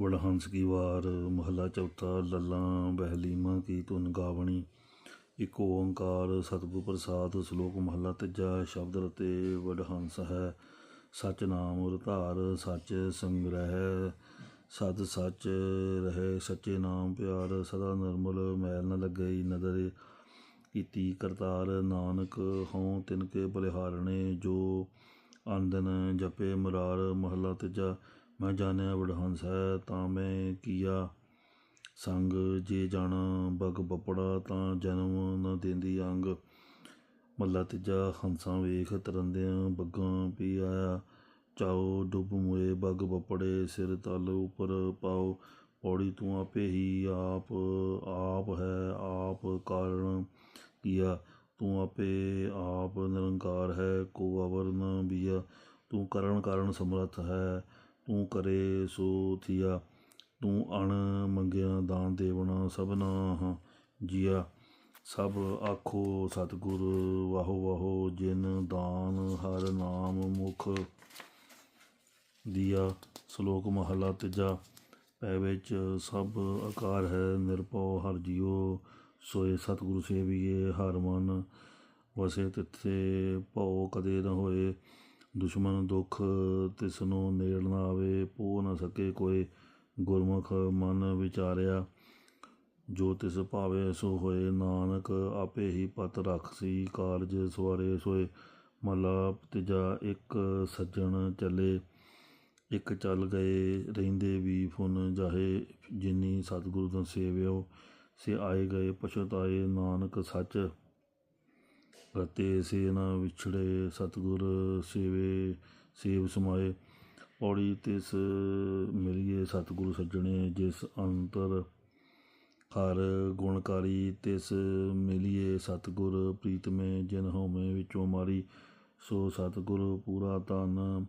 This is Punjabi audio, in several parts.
ਵਡਹੰਸ ਕੀ ਵਾਰ, ਮਹੱਲਾ ਚੌਥਾ, ਲੱਲਾਂ, ਬਹਿਲੀਮਾ ਕੀ ਧੁਨ ਗਾਵਣੀ। ਇਕ ਓੰਕਾਰ, ਸਤਿਗੁਰ ਪ੍ਰਸਾਦ, ਸ਼ਲੋਕ ਮਹੱਲਾ ਤੀਜਾ, ਸ਼ਬਦ ਰਤੇ ਵਡਹੰਸ ਹੈ। ਸਚ ਨਾਮ ਰਧਾਰ ਸਚ ਸੰਗ੍ਰਹਿ ਸਦ ਸੱਚ ਰਹੇ, ਸੱਚੇ ਨਾਮ ਪਿਆਰ, ਸਦਾ ਨਿਰਮਲ, ਮੈਲ ਨ ਲੱਗਈ ਨਦਰ। ਕੀਤੀ ਕਰਤਾਰ ਨਾਨਕ, ਹਉ ਤਿਨ ਕੇ ਬਲਿਹਾਰਣੇ। ਜੋ ਆਂਦਨ ਜਪੇ ਮੁਰਾਰ, ਮਹੱਲਾ ਤੀਜਾ ਮੈਂ ਜਾਣਿਆ ਵਡਹੰਸ ਹੈ, ਤਾਂ ਮੈਂ ਕੀਆ। ਸੰਗ ਜੇ ਜਾਣਾ, ਬਗ ਬੱਪੜਾ, ਤਾਂ ਜਨਮ ਨ ਦੇਂਦੀ ਅੰਗ। ਮੱਲਾ ਤੀਜਾ, ਹੰਸਾਂ ਵੇਖ ਤਰੰਦਿਆਂ ਬੱਗਾਂ ਪੀ ਆਇਆ। ਚਾਓ ਡੁੱਬ ਮੁਏ, ਬਗ ਬੱਪੜੇ, ਸਿਰ ਤਲ ਉਪਰ ਪਾਓ। ਪੌੜੀ ਤੂੰ ਆਪੇ ਹੀ ਆਪ ਆਪ ਹੈ ਆਪ ਕਾਰਨ ਕੀਆ। ਤੂੰ ਆਪੇ ਆਪ ਨਿਰੰਕਾਰ ਹੈ, ਕੋ ਅਵਰ ਨ ਬੀਆ। ਤੂੰ ਕਰਨ ਕਾਰਨ ਸਮਰੱਥ ਹੈ ਤੂੰ ਕਰੇ ਸੋ ਥੀਆ, ਤੂੰ ਅਣ ਮੰਗਿਆ ਦਾਨ ਦੇਵਣਾ ਸਭਨਾ ਜੀਆ। ਸਭ ਆਖੋ ਸਤਿਗੁਰ, ਵਾਹੋ ਵਾਹੋ ਜਿਨ ਦਾਨ ਹਰ ਨਾਮ ਮੁਖ ਦੀਆ, ਸ਼ਲੋਕ ਮਹਲਾ ਤੀਜਾ। ਪੈ ਵਿੱਚ ਸਭ ਆਕਾਰ ਹੈ, ਨਿਰਭਉ ਹਰ ਜੀਉ, ਸੋਏ ਸਤਿਗੁਰੂ ਸੇਵੀਏ ਹਰ ਮਨ। ਵਸੇ ਤਿੱਥੇ ਭਉ ਕਦੇ ਨਾ ਹੋਏ ਦੁਸ਼ਮਨ ਦੁੱਖ ਤਿਸ ਨੂੰ ਨੇੜ ਨਾ ਆਵੇ, ਪੋ ਨਾ ਸਕੇ ਕੋਈ ਗੁਰਮੁਖ ਮਨ ਵਿਚਾਰਿਆ। ਜੋ ਤਿਸ ਭਾਵੇ ਸੋ ਹੋਏ, ਨਾਨਕ ਆਪੇ ਹੀ ਪਤ ਰਖਸੀ। ਕਾਰਜ ਸਵਾਰੇ ਸੋਏ ਮਹਲਾ ਤੀਜਾ ਇੱਕ ਸੱਜਣ ਚੱਲੇ। ਇੱਕ ਚੱਲ ਗਏ, ਰਹਿੰਦੇ ਵੀ ਫੁਨ ਜਾਹੇ। ਜਿਨੀ ਸਤਿਗੁਰੂ ਦਾ ਸੇਵਿਓ ਸੇ ਆਏ ਗਏ, ਪਛਤਾਏ ਨਾਨਕ ਸੱਚ। ਰਤੇ ਸੇ ਨਾ ਵਿਛੜੇ, ਸਤਿਗੁਰ ਸੇਵੇ, ਸੇਵ ਸਮਾਏ। ਪੌੜੀ ਤਿਸ ਮਿਲਿਏ ਸਤਿਗੁਰੂ ਸੱਜਣੇ, ਜਿਸ ਅੰਤਰ ਹਰ ਗੁਣਕਾਰੀ, ਤਿਸ ਮਿਲਿਏ ਸਤਿਗੁਰ ਪ੍ਰੀਤਮੇ, ਜਿਨ ਹੋਮੇ ਵਿੱਚੋਂ ਮਾਰੀ। ਸੋ ਸਤਿਗੁਰ ਪੂਰਾ ਧਨ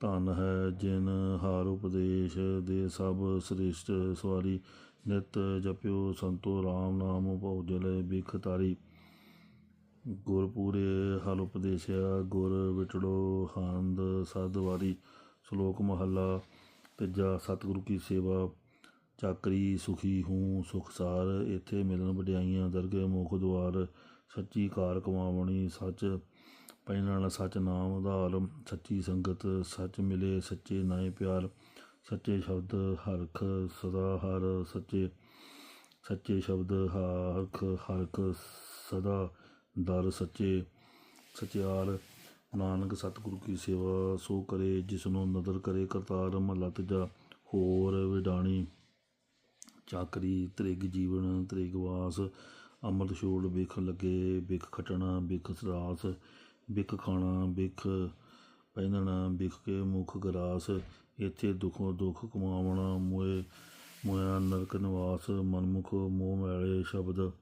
ਧਨ ਹੈ, ਜਿਨ ਹਾਰ ਉਪਦੇਸ਼ ਦੇ ਸਭ ਸ੍ਰਿਸ਼ਟ ਸਵਾਰੀ। ਨਿਤ ਜਪਿਓ ਸੰਤੋ RAM ਨਾਮ ਭਉਜਲ ਬਿਖ ਤਾਰੀ ਗੁਰ ਪੂਰੇ ਹਲ ਉਪਦੇਸ਼ਿਆ ਗੁਰ ਵਿਟੜੋ ਹੰਦ ਸਦਵਾਰੀ ਸ਼ਲੋਕ ਮਹੱਲਾ, ਤੀਜਾ, ਸਤਿਗੁਰੂ ਕੀ ਸੇਵਾ, ਚਾਕਰੀ, ਸੁਖੀ ਹੂੰ ਸੁਖਸਾਰ ਇੱਥੇ ਮਿਲਨ ਵਡਿਆਈਆਂ ਦਰਗੇ ਮੁਖ ਦੁਆਰ, ਸੱਚੀ ਕਾਰ ਕਮਾਵਣੀ, ਸੱਚ ਪਹਿਲਾਂ ਸੱਚ ਨਾਮ ਉਧਾਰ। ਸੱਚੀ ਸੰਗਤ, ਸੱਚ ਮਿਲੇ ਸੱਚੇ ਨਾਏ ਪਿਆਰ। ਸੱਚੇ ਸ਼ਬਦ ਹਰਖ ਸਦਾ ਹਰ ਸੱਚੇ। ਸੱਚੇ ਸ਼ਬਦ ਹਰਖ ਹਰਖ ਸਦਾ ਦਰ ਸੱਚੇ ਸਚਿਆਰ ਨਾਨਕ ਸਤਿਗੁਰੂ ਕੀ ਸੇਵਾ, ਸੋ ਕਰੇ ਜਿਸ ਨੂੰ ਨਦਰ ਕਰੇ ਕਰਤਾਰ ਮਹਲਾ ਤੀਜਾ। ਹੋਰ ਵਿਡਾਣੀ ਚਾਕਰੀ, ਤ੍ਰਿਗ ਜੀਵਨ, ਤ੍ਰਿਗ ਵਾਸ। ਅੰਮ੍ਰਿਤ ਛੋੜ, ਬਿਖ ਲੱਗੇ ਵਿਖ ਖਟਣਾ ਵਿਖ ਸਰਾਸ। ਬਿਖ ਖਾਣਾ, ਬਿਖ ਪਹਿਨਣਾ ਵਿਖ ਕੇ ਮੁਖ ਗਰਾਸ। ਇੱਥੇ ਦੁਖੋਂ, ਦੁਖ ਕਮਾਵਣਾ ਮੋਏ ਮੋਇਆ ਨਰਕ ਨਿਵਾਸ। ਮਨਮੁਖ ਮੋਹ ਮੈਲੇ ਸ਼ਬਦ।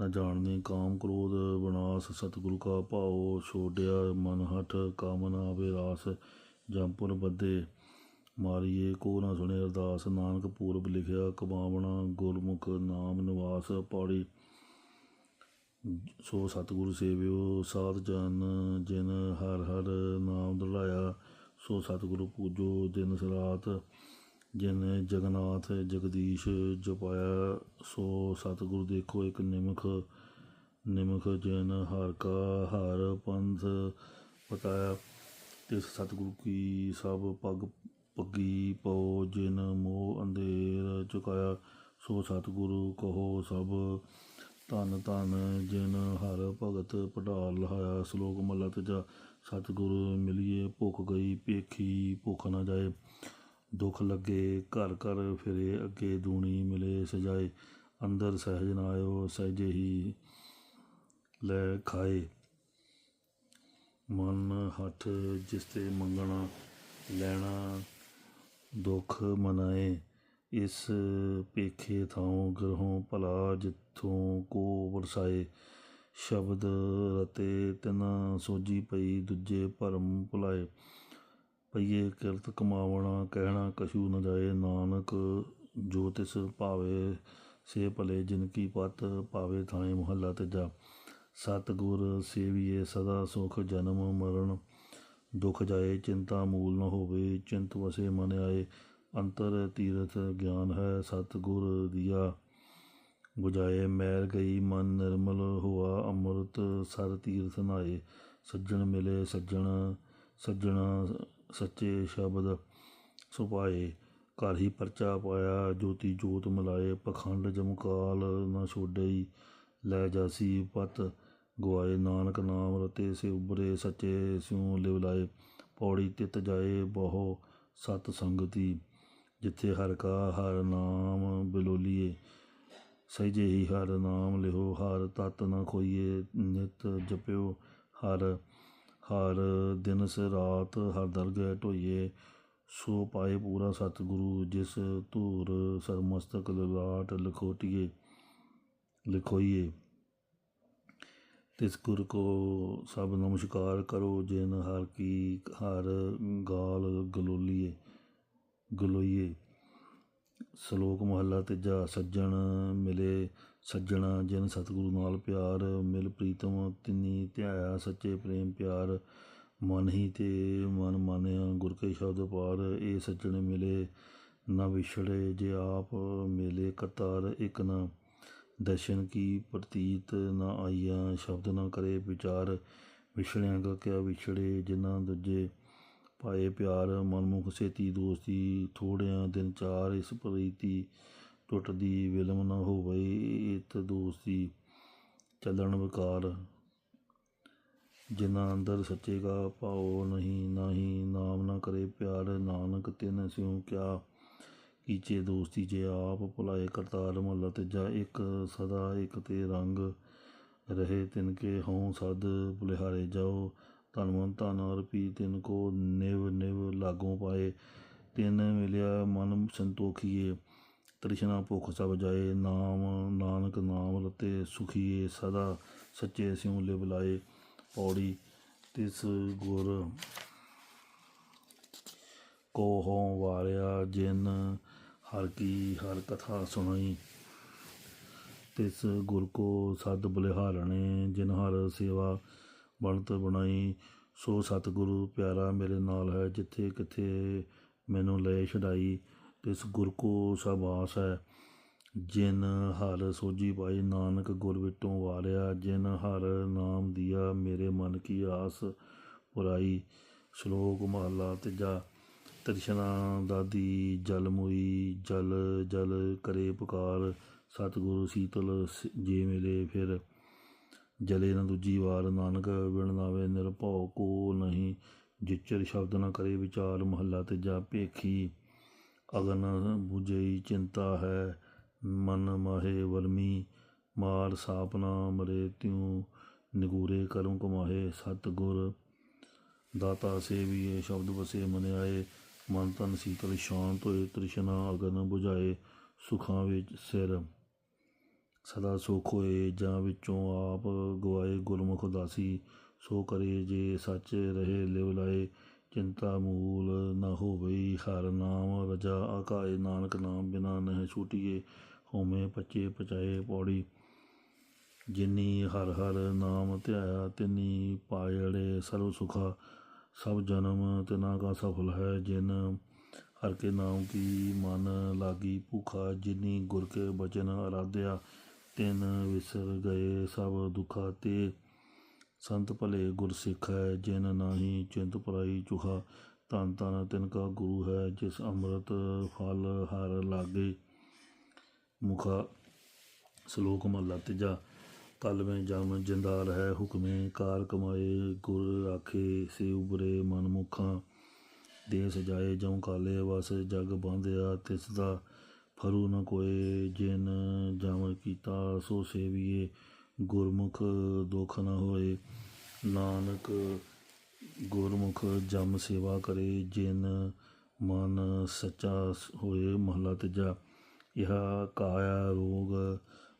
ਨਾ ਜਾਣਨੀ ਕਾਮ ਕ੍ਰੋਧ ਵਿਨਾਸ਼, ਸਤਿਗੁਰੂ ਕਾ ਭਾਉ ਛੋੜਿਆ ਮਨ ਹਠ ਕਾਮਨਾ ਵਿਰਾਸ ਜੰਪੁਰ ਬੱਦੇ ਮਾਰੀਏ, ਕੋ ਨਾ ਸੁਣੇ ਅਰਦਾਸ, ਨਾਨਕ ਪੂਰਬ ਲਿਖਿਆ, ਕਮਾਵਣਾ ਗੁਰਮੁਖ ਨਾਮ ਨਿਵਾਸ ਪੌੜੀ। ਸੋ ਸਤਿਗੁਰੂ ਸੇਵਿਓ, ਸਾਧ ਜਨ, ਜਿਨ ਹਰ ਹਰ ਨਾਮ ਦੜਾਇਆ, ਸੋ ਸਤਿਗੁਰੂ ਪੂਜੋ ਦਿਨ ਸਰਾਤ। ਜਿਨ ਜਗਨਨਾਥ, ਜਗਦੀਸ਼, ਜਪਾਇਆ, ਸੋ ਸਤਿਗੁਰੂ ਦੇਖੋ ਇੱਕ ਨਿਮਖ ਨਿਮਖ ਜਿਨ ਹਰ ਕਾ ਹਰ ਪੰਥ ਪਤਾਇਆ। ਤਿਸ ਸਤਿਗੁਰੂ ਕੀ ਸਭ ਪਗ ਪੱਗੀ ਪਉ, ਜਿਨ ਮੋਹ ਅੰਧੇਰ ਚੁਕਾਇਆ, ਸੋ ਸਤਿਗੁਰੂ ਕਹੋ ਸਭ, ਧੰਨ ਧੰਨ ਜਿਨ ਹਰ ਭਗਤ ਪਢਾਲ ਲਹਾਇਆ ਸ਼ਲੋਕ ਮਹਲਾ ਤੀਜਾ ਸਤਿਗੁਰ ਮਿਲਿਏ ਭੁੱਖ ਗਈ ਪੇਖੀ ਭੁੱਖ ਨਾ ਜਾਏ। ਦੁੱਖ ਲੱਗੇ, ਘਰ ਘਰ ਫਿਰੇ, ਅੱਗੇ ਦੂਣੀ ਮਿਲੇ, ਸਜਾਏ, ਅੰਦਰ ਸਹਿਜ ਨਾ ਆਇਓ, ਸਹਿਜੇ ਹੀ ਲੈ ਖਾਏ। ਮਨ ਹੱਥ ਜਿਸ ਤੇ ਮੰਗਣਾ, ਲੈਣਾ ਦੁੱਖ ਮਨਾਏ। ਇਸ ਪੇਖੇ ਥਾਉ ਗਰਹੋਂ ਭਲਾ ਜਿੱਥੋਂ ਕੋ ਵਰਸਾਏ। ਸ਼ਬਦ ਰਤੇ ਤਿਨਾ ਸੋਜੀ ਪਈ, ਦੂਜੇ ਭਰਮ ਭੁਲਾਏ। ਪਈਏ ਕਿਰਤ ਕਮਾਵਣਾ, ਕਹਿਣਾ ਕਛੂ ਨ ਜਾਏ ਨਾਨਕ, ਜੋ ਤਿਸ ਭਾਵੇ ਸੇ ਭਲੇ, ਜਿਨ ਕੀ ਪਤ ਭਾਵੇ ਥਾਏ ਮਹੱਲਾ ਤੀਜਾ। ਸਤਿਗੁਰ ਸੇਵੀਏ ਸਦਾ ਸੁਖ, ਜਨਮ ਮਰਨ। ਦੁਖ ਜਾਏ, ਚਿੰਤਾ ਮੂਲ ਨ ਹੋਵੇ, ਚਿੰਤ ਵਸੇ ਮਨ ਆਏ। ਅੰਤਰ ਤੀਰਥ ਗਿਆਨ ਹੈ ਸਤਿਗੁਰ ਦੀਆ। ਬੁਝਾਏ, ਮੈਲ ਗਈ ਮਨ ਨਿਰਮਲ ਹੁਆ ਅੰਮ੍ਰਿਤ। ਸਰ ਤੀਰਥ ਨਾਏ, ਸੱਜਣ ਮਿਲੇ ਸੱਜਣ, ਸੱਜਣਾ ਸੱਚੇ ਸ਼ਬਦ ਸੁਭਾਏ, ਘਰ ਹੀ ਪਰਚਾ ਪਾਇਆ, ਜੋਤੀ ਜੋਤ ਮਿਲਾਏ, ਪਖੰਡ ਜਮਕਾਲ ਨਾ ਛੋਡਈ, ਲੈ ਜਾਸੀ ਪਤ ਗਵਾਏ ਨਾਨਕ ਨਾਮ ਰਤੇ ਸੇ ਉਬਰੇ ਸੱਚੇ ਸਿਉ ਲਿਵ ਲਾਏ, ਪੌੜੀ ਤਿਤ ਜਾਏ, ਬਹੁ ਸਤ ਸੰਗਤੀ, ਜਿੱਥੇ ਹਰ ਕਾ ਹਰ ਨਾਮ ਬਿਲੋਲੀਏ ਸਹਿਜੇ ਹੀ ਹਰ ਨਾਮ ਲਿਹੋ, ਹਰ ਤਤ ਨਾ ਖੋਈਏ, ਨਿਤ ਜਪਿਓ, ਹਰ ਹਰ ਦਿਨ ਸ ਰਾਤ ਹਰ ਦਰਗਹਿ ਢੋਈਏ, ਸੋ ਪਾਏ ਪੂਰਾ ਸਤਿਗੁਰੂ, ਜਿਸ ਧੂਰ ਸਰਮਸਤਕ ਲਲਾਟ ਲਖੋਟੀਏ, ਲਿਖੋਈਏ। ਤਿਸ ਗੁਰ ਕੋ ਸਭ ਨਮਸਕਾਰ ਕਰੋ, ਜਿਨ ਹਰ ਕੀ ਹਰ ਗਾਲ ਗਲੋਲੀਏ, ਗਲੋਈਏ। ਸ਼ਲੋਕ ਮਹੱਲਾ ਤੀਜਾ, ਸੱਜਣ ਮਿਲੇ। ਸੱਜਣਾ, ਜਿਨ ਸਤਿਗੁਰੂ ਨਾਲ ਪਿਆਰ, ਮਿਲ ਪ੍ਰੀਤਮ, ਤਿਨੀ ਧਿਆਇਆ ਸੱਚੇ ਪ੍ਰੇਮ ਪਿਆਰ। ਮਨ ਹੀ ਤੇ ਮਨ ਮਾਨਿਆ ਗੁਰ ਕੇ ਸ਼ਬਦ ਪਾਰ, ਇਹ ਸੱਜਣ ਮਿਲੇ। ਨਾ ਵਿਛੜੇ ਜੇ ਆਪ ਮਿਲੇ ਕਤਾਰ ਇਕ ਨਾ ਦਰਸ਼ਨ ਕੀ ਪ੍ਰਤੀਤ, ਨਾ ਆਈਆ ਸ਼ਬਦ ਨਾ ਕਰੇ ਵਿਚਾਰ। ਵਿਛੜਿਆਂ ਕਾ ਕਿਆ ਵਿਛੜੇ, ਜਿਨ੍ਹਾਂ ਦੂਜੇ ਪਾਏ ਪਿਆਰ, ਮਨਮੁਖ ਸੇਤੀ ਦੋਸਤੀ, ਥੋੜਿਆਂ ਦਿਨ ਚਾਰ ਇਸ ਪ੍ਰੀਤੀ ਟੁੱਟਦੀ ਵਿਲਮ ਨਾ ਹੋਵੇ ਇਤ ਦੋਸਤੀ, ਚੱਲਣ ਵਿਕਾਰ। ਜਿਨਾ ਅੰਦਰ ਸੱਚੇ ਕਾ ਭਾਉ ਨਹੀਂ, ਨਾਹੀ ਨਾਮ ਨਾ ਕਰੇ ਪਿਆਰ, ਨਾਨਕ ਤਿਨ ਸਿਉ ਕਿਆ ਕੀਚੇ ਦੋਸਤੀ ਜੇ ਆਪ ਭੁਲਾਏ ਕਰਤਾਰ ਮਹੱਲਾ ਤੀਜਾ ਇੱਕ ਸਦਾ ਇੱਕ ਤੇ ਰੰਗ ਰਹੇ ਤਿਨ ਕੇ ਹਉ ਸਦ ਬਲਿਹਾਰੇ ਜਾਓ। ਧਨਵੰਤ ਧਨ ਅਰਪੀ ਤਿਨ ਕੋ ਨਿਵ ਨਿਵ ਲਾਗੋਂ ਪਾਏ। ਤਿਨ ਮਿਲਿਆ ਮਨ ਸੰਤੋਖੀਏ। ਤ੍ਰਿਸ਼ਨਾ ਭੁਖ ਸਭ ਜਾਏ। ਨਾਮ, ਨਾਨਕ ਨਾਮ ਰਤੇ ਸੁਖੀਏ। ਸਦਾ ਸੱਚੇ ਸਿਉ ਲਿਵ ਲਾਏ। ਪੌੜੀ ਤਿਸ ਗੁਰ ਕੋ ਹੋਂ ਵਾਰਿਆ, ਜਿਨ ਹਰ ਕੀ, ਹਰ ਕਥਾ ਸੁਣਾਈ। ਤਿਸ ਗੁਰ ਕੋ ਸਦ ਬਲਿਹਾਰਣੇ, ਜਿਨ ਹਰ ਸੇਵਾ ਬਣਤ ਬਣਾਈ। ਸੋ ਸਤਿਗੁਰੂ ਪਿਆਰਾ ਮੇਰੇ ਨਾਲ ਹੈ, ਜਿੱਥੇ ਕਿਥੇ ਮੈਨੂੰ ਲੈ ਛਡਾਈ, ਤਿਸ ਗੁਰ ਕੋ ਸਭ ਹੈ। ਜਿਨ ਹਰ ਸੋਜੀ ਪਾਈ, ਨਾਨਕ ਗੁਰ ਵਿਟੋਂ ਵਾਰਿਆ। ਜਿਨ ਹਰ ਨਾਮ ਦਿਆ, ਮੇਰੇ ਮਨ ਕੀ ਆਸ ਪੁਰਾਈ। ਸ਼ਲੋਕ ਮਹਲਾ ਤੀਜਾ। ਤ੍ਰਿਸ਼ਨਾ ਦਾਦੀ, ਜਲ ਮੁਈ, ਜਲ ਜਲ ਕਰੇ ਪੁਕਾਰ। ਸਤਿਗੁਰੂ ਸੀਤਲ ਸ- ਜੇ ਮਿਲੇ ਫਿਰ। ਜਲੇ ਨਾ ਦੂਜੀ ਵਾਰ, ਨਾਨਕ ਵਿਣ ਨਾਵੇ ਨਿਰਭਉ ਕੋ ਨਹੀਂ। ਜਿਚਰ ਸ਼ਬਦ ਨਾ ਕਰੇ ਵਿਚਾਰ ਮਹੱਲਾ ਤੇ ਤੀਜਾ ਭੇਖੀ। ਅਗਨ 부ਜਈ ਚਿੰਤਾ ਹੈ, ਮਨ ਮਾਹੇ ਵਰਮੀ। ਮਾਰ ਸਾਪਨਾ ਮਰੇ ਤਿਉ, ਨਿਗੂਰੇ ਕਰਮ ਕਮਾਹੇ ਸਤਿਗੁਰ। ਦਾਤਾ ਸੇਵੀਏ, ਸ਼ਬਦ ਵਸੇ ਮਨ ਆਏ ਮਨ ਤਨ ਸੀਤਲ ਸ਼ਾਂਤ ਹੋਏ, ਤ੍ਰਿਸ਼ਨਾ ਅਗਨ 부ਝਾਏ ਸੁਖਾਂ ਵਿੱਚ ਸਿਰ ਸਦਾ ਸੁਖ ਹੋਏ ਜਾਂ ਵਿੱਚੋਂ ਆਪ ਗਵਾਏ ਗੁਰਮੁਖ ਦਾਸੀ, ਸੋ ਕਰੇ ਜੇ ਸੱਚ ਰਹੇ ਲਿਵ ਲਾਏ। ਚਿੰਤਾ ਮੂਲ ਨਾ ਹੋਵੇ ਹਰ ਨਾਮ ਰਜਾ ਆਕਾਏ। ਨਾਨਕ ਨਾਮ ਬਿਨਾ ਨਹਿ ਛੂਟੀਏ ਹੋਮੇ ਪਚੇ ਪਚਾਏ ਪੌੜੀ। ਜਿਨੀ ਹਰ ਹਰ ਨਾਮ ਧਿਆਇਆ, ਤਿਨੀ ਪਾਇੜੇ ਸਰਬ ਸੁਖਾ। ਸਭ ਜਨਮ ਤਿਨਾ ਕਾ ਸਫਲ ਹੈ, ਜਿਨ ਹਰ ਕੇ ਨਾਮ ਕੀ ਮਨ ਲਾਗੀ ਭੁਖਾ। ਜਿਨੀ ਗੁਰ ਕੇ ਬਚਨ ਅਰਾਧਿਆ ਤਿਨ ਵਿਸਰ ਗਏ ਸਭ ਦੁਖਾ ਤੇ। ਸੰਤ ਭਲੇ ਗੁਰਸਿੱਖ ਹੈ ਜਿਨ ਨਾਹੀ ਚਿੰਤ ਪਰਾਈ ਚੁਖਾ ਧੰਨ ਧੰਨ ਤਿਨ ਕਾ ਗੁਰੂ ਹੈ, ਜਿਸ ਅੰਮ੍ਰਿਤ ਫਲ ਹਰ ਲਾਗੇ। ਮੁਖਾ ਸ਼ਲੋਕ ਮਹਲਾ ਤੀਜਾ। ਕਲ ਮੈਂ ਜਮ ਜਿੰਦਾਲ ਹੈ, ਹੁਕਮੇ ਕਾਰ ਕਮਾਏ। ਗੁਰ ਰਾਖੇ ਸੇ ਉਬਰੇ ਮਨ ਮੁਖਾਂ। ਦੇ ਸਜਾਏ ਜਉ ਕਾਲੇ, ਵਸ ਜਗ ਬਾਂਧਿਆ ਤਿਸ ਦਾ ਫਰੂ ਨ ਕੋਏ, ਜਿਨ ਜਮ ਕੀਤਾ ਸੋ ਸੇਵੀਏ। ਗੁਰਮੁਖ ਦੁਖ ਨ ਹੋਏ, ਨਾਨਕ ਗੁਰਮੁਖ ਜਮ ਸੇਵਾ ਕਰੇ। ਜਿਨ ਮਨ ਸੱਚਾ ਹੋਏ, ਮਹਲਾ ਤੀਜਾ। ਇਹ ਕਾਇਆ ਰੋਗ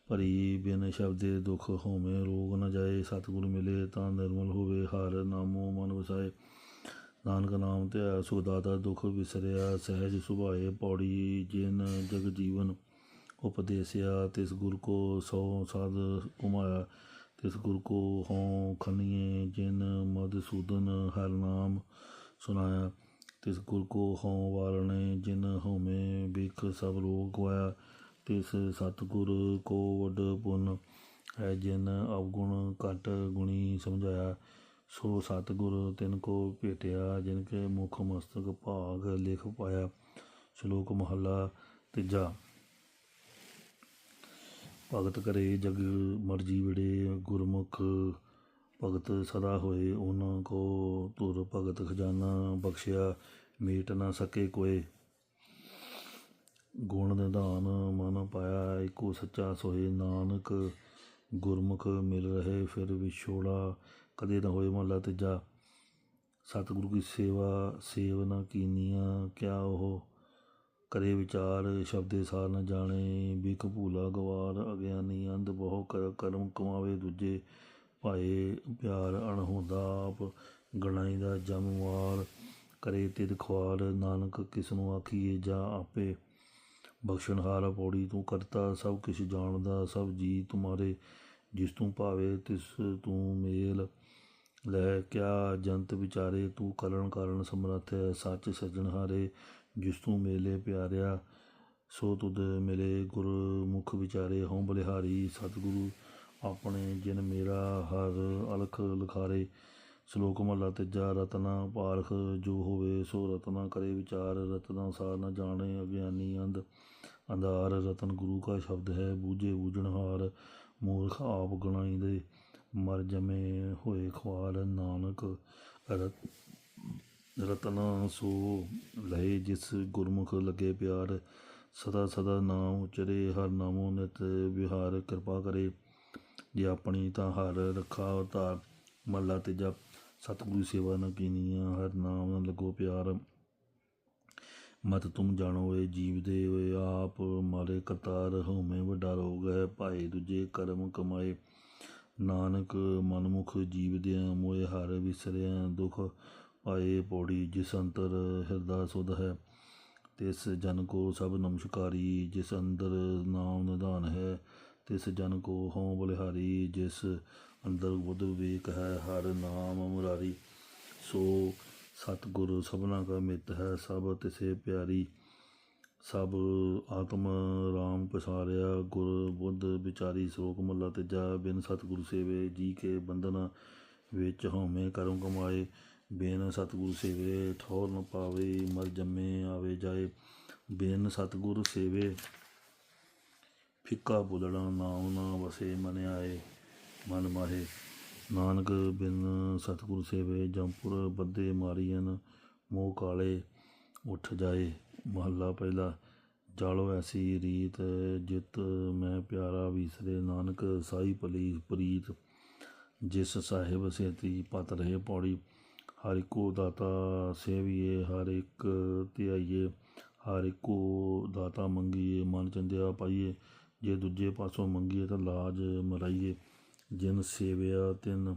ਭਰੀ, ਬਿਨ ਸ਼ਬਦੇ ਦੁਖ ਹੋਵੇਂ, ਰੋਗ ਨ ਜਾਏ। ਸਤਿਗੁਰ ਮਿਲੇ ਤਾਂ ਨਿਰਮਲ ਹੋਵੇ, ਹਰ ਨਾਮੋ ਮਨ ਵਸਾਏ। ਨਾਨਕ ਨਾਮ ਧਿਆ ਸੋ ਦਾਤਾ ਦੁਖ ਵਿਸਰਿਆ, ਸਹਿਜ ਸੁਭਾਏ ਪੌੜੀ ਜਿਨ ਜਗ ਜੀਵਨ ਉਪਦੇਸਿਆ, ਤਿਸ ਗੁਰ ਕੋ ਸੋ ਸਾਧ ਕੁਮਾਇਆ ਤਿਸ ਗੁਰ ਕੋ ਹਉ ਖਨੀਏ ਜਿਨ ਮਦਸੂਦਨ ਹਰ ਨਾਮ ਸੁਨਾਇਆ ਤਿਸ ਗੁਰ ਕੋ ਹਉ ਵਾਰਣੇ ਜਿਨ ਹਉਮੈ ਬਿਖ ਸਭ ਰੋਗ ਗਵਾਇਆ, ਤਿਸ ਸਤਿਗੁਰ ਕੋ ਵਡ ਪੁੰਨ ਹੈ ਜਿਨ ਅਵਗੁਣ ਘਟ ਗੁਣੀ ਸਮਝਾਇਆ ਸੋ ਸਤਿਗੁਰ ਤਿਨ ਕੋ ਭੇਟਿਆ, ਜਿਨ ਕੇ ਮੁਖ ਮਸਤਕ ਭਾਗ ਲਿਖ ਪਾਇਆ। ਸ਼ਲੋਕ ਮਹੱਲਾ ਤੀਜਾ। ਭਗਤ ਕਰੇ ਜਗ ਮਰਜ਼ੀ ਵਿੜੇ, ਗੁਰਮੁਖ ਭਗਤ ਸਦਾ ਹੋਏ ਉਹਨਾਂ ਕੋ ਧੁਰ ਭਗਤ ਖਜ਼ਾਨਾ ਬਖਸ਼ਿਆ, ਮੀਟ ਨਾ ਸਕੇ ਕੋਏ। ਗੁਣ ਨਿਧਾਨ ਮਨ ਪਾਇਆ, ਏਕੋ ਸੱਚਾ ਸੋਏ। ਨਾਨਕ ਗੁਰਮੁਖ ਮਿਲ ਰਹੇ, ਫਿਰ ਵਿਛੋੜਾ ਕਦੇ ਨਾ ਹੋਏ ਮਹਲਾ ਤੀਜਾ। ਸਤਿਗੁਰੂ ਕੀ ਸੇਵਾ, ਸੇਵ ਨਾ ਕੀਨੀਆਂ, ਕਿਆ ਉਹ ਕਰੇ ਵਿਚਾਰ, ਸ਼ਬਦੇ ਸਾਰ ਨਾ ਜਾਣੇ ਬਿਖ ਭੂਲਾ ਗਵਾਰ, ਅਗਿਆਨੀ ਅੰਧ ਬਹੁ ਕਰ, ਕਰਮ ਕਮਾਵੇ ਦੂਜੇ, ਭਾਏ ਪਿਆਰ ਅਣਹੋਂਦਾ ਆਪ, ਗਣਾਈ ਦਾ ਜਮਵਾਰ ਕਰੇ ਤਿਦ ਖਵਾਰ ਨਾਨਕ ਕਿਸ ਨੂੰ ਆਖੀਏ ਜਾਂ ਆਪੇ। ਬਖਸ਼ਣਹਾਰ ਪੌੜੀ ਤੂੰ ਕਰਤਾ, ਸਭ ਕੁਛ ਜਾਣਦਾ, ਸਭ ਜੀ ਤੁਮਾਰੇ, ਜਿਸ ਤੂੰ ਭਾਵੇ ਤਿਸ ਤੂੰ ਮੇਲ। ਲੈ ਕਿਆ ਜੰਤ ਵਿਚਾਰੇ, ਤੂੰ ਕਰਨ ਕਾਰਨ ਸਮਰੱਥ ਹੈ, ਸੱਚ ਸਜਣਹਾਰੇ ਜਿਸ ਤੂੰ ਮੇਲੇ ਪਿਆਰਿਆ, ਸੋ ਤੁਧ ਮਿਲੇ ਗੁਰਮੁਖ ਵਿਚਾਰੇ, ਹਉ ਬਲਿਹਾਰੀ ਸਤਿਗੁਰੂ, ਆਪਣੇ ਜਿਨ ਮੇਰਾ ਹਰ ਅਲਖ ਲਖਾਰੇ, ਸ਼ਲੋਕ ਮਹਲਾ ਤੀਜਾ, ਰਤਨਾ ਪਾਰਖ, ਜੋ ਹੋਵੇ ਸੋ ਰਤਨਾ ਕਰੇ ਵਿਚਾਰ, ਰਤਨਾ ਸਾਰ ਨ ਜਾਣੇ ਅਗਿਆਨੀ ਅੰਧ, ਅੰਧਾਰ ਰਤਨ ਗੁਰੂ ਕਾ ਸ਼ਬਦ ਹੈ, ਬੂਝੇ ਬੂਝਣਹਾਰ ਮੂਰਖ ਆਪ ਗਣਾਈ ਦੇ ਮਰ ਜਮੇ ਹੋਏ ਖਵਾਰ ਨਾਨਕ ਰਤਨਾ ਸੋ ਲਏ ਜਿਸ ਗੁਰਮੁਖ ਲੱਗੇ ਪਿਆਰ, ਸਦਾ ਸਦਾ ਨਾਮ ਉਚਰੇ, ਹਰ ਨਾਮੋ ਨਿਤ ਵਿਹਾਰ ਕਿਰਪਾ ਕਰੇ। ਜੇ ਆਪਣੀ ਤਾਂ ਹਰ ਰੱਖਾ ਅਵਤਾਰ ਮਹਲਾ ਤੀਜਾ, ਸਤਿਗੁਰੂ ਸੇਵਾ ਨ ਕੀਨੀਆਂ, ਹਰ ਨਾਮ ਨ ਲੱਗੋ ਪਿਆਰ। ਮਤ ਤੁਮ ਜਾਣੋ ਏ ਜੀਵ ਦੇ ਹੋਏ ਆਪ ਮਾਰੇ ਕਰਤਾਰ, ਹਉਮੈ ਵੱਡਾ ਰੋਗ ਹੈ, ਭਾਏ ਦੂਜੇ ਕਰਮ ਕਮਾਏ। ਨਾਨਕ ਮਨਮੁਖ ਜੀਵ ਦੇ ਮੋਏ ਹਰ ਵਿਸਰਿਆ, ਦੁਖ ਪਾਏ ਪੌੜੀ ਜਿਸ ਅੰਤਰ ਹਿਰਦਾ ਸੁਧ ਹੈ, ਤਿਸ ਜਨ ਕੋ ਸਭ ਨਮਸਕਾਰੀ, ਜਿਸ ਅੰਦਰ ਨਾਮ ਨਿਧਾਨ ਹੈ, ਤਿਸ ਜਨ ਕੋ ਹਉ ਬਲਿਹਾਰੀ, ਜਿਸ ਅੰਦਰ ਬੁੱਧ ਵਿਵੇਕ ਹੈ, ਹਰ ਨਾਮ ਮੁਰਾਰੀ। ਸੋ ਸਤਿਗੁਰ ਸਭਨਾ ਕਾ ਮਿੱਤ ਹੈ, ਸਭ ਤਿਸੇ ਪਿਆਰੀ। ਸਭ ਆਤਮ ਰਾਮ ਪਸਾਰਿਆ, ਗੁਰ ਬੁੱਧ ਵਿਚਾਰੀ ਸ਼ਲੋਕ ਮਹਲਾ ਤੀਜਾ, ਬਿਨ ਸਤਿਗੁਰ ਸੇਵੇ ਜੀ ਕੇ ਬੰਧਨ ਵਿੱਚ ਹਉਮੈ ਕਰਮ ਕਮਾਏ, ਬਿਨ ਸਤਿਗੁਰ ਸੇਵੇ ਠੌਰ ਨ ਪਾਵੇ, ਮਰ ਜੰਮੇ ਆਵੇ ਜਾਏ, ਬਿਨ ਸਤਿਗੁਰ ਸੇਵੇ ਫਿੱਕਾ ਬੁਲਣਾ ਨਾਮ ਨਾ ਵਸੇ ਮਨ ਆਏ, ਮਨ ਮਾਹੇ। ਨਾਨਕ, ਬਿਨ ਸਤਿਗੁਰ ਸੇਵੇ ਜੰਪੁਰ ਬੱਦੇ ਮਾਰੀਨ ਮੋਹ ਕਾਲੇ ਉੱਠ ਜਾਏ। ਮਹੱਲਾ ਪਹਿਲਾ, ਜਾਲੋ ਐਸੀ ਰੀਤ, ਜਿਤ ਮੈਂ ਪਿਆਰਾ ਵੀਸਰੇ। ਨਾਨਕ ਸਾਈ ਭਲੀ ਪ੍ਰੀਤ, ਜਿਸ ਸਾਹਿਬ ਸੇਤੀ ਪਤ ਰਹੇ ਪੌੜੀ। ਹਰ ਇੱਕੋ ਦਾਤਾ ਸੇਵੀਏ, ਹਰ ਇੱਕ ਧਿਆਈਏ। ਹਰ ਇੱਕੋ ਦਾਤਾ ਮੰਗੀਏ, ਮਨ ਚੰਦਿਆ ਪਾਈਏ। ਜੇ ਦੂਜੇ ਪਾਸੋਂ ਮੰਗੀਏ ਤਾਂ ਲਾਜ ਮਰਾਈਏ। ਜਿਨ ਸੇਵਿਆ ਤਿਨ